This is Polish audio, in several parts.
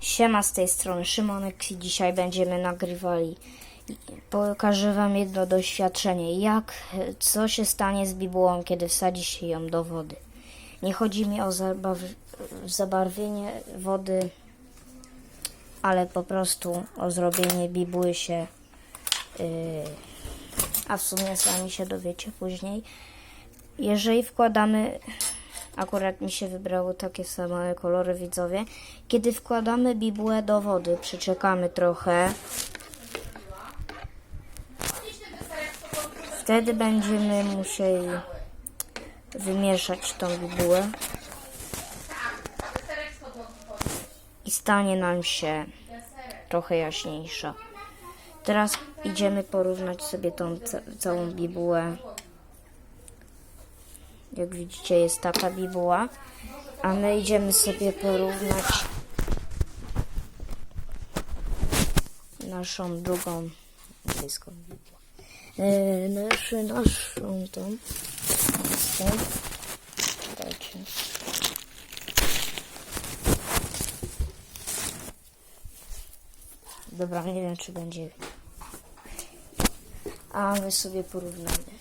Siema z tej strony Szymonek i dzisiaj będziemy nagrywali. Pokażę wam jedno doświadczenie, jak, co się stanie z bibułą, kiedy wsadzi się ją do wody. Nie chodzi mi o zabarwienie wody, ale po prostu o zrobienie bibuły się, yy, a w sumie sami się dowiecie później. Jeżeli wkładamy Akurat mi się wybrało takie same kolory widzowie. Kiedy wkładamy bibułę do wody, przeczekamy trochę. Wtedy będziemy musieli wymieszać tą bibułę. I stanie nam się trochę jaśniejsza. Teraz idziemy porównać sobie tą ca całą bibułę jak widzicie jest taka bibuła, a my idziemy sobie porównać naszą drugą bliską bibułę. Naszy, naszą tą. tą. Dajcie. Dobra, nie wiem czy będzie. A my sobie porównamy.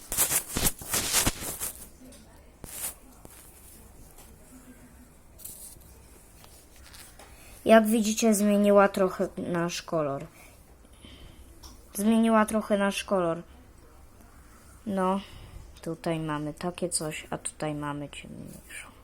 Jak widzicie, zmieniła trochę nasz kolor. Zmieniła trochę nasz kolor. No, tutaj mamy takie coś, a tutaj mamy ciemniejszą.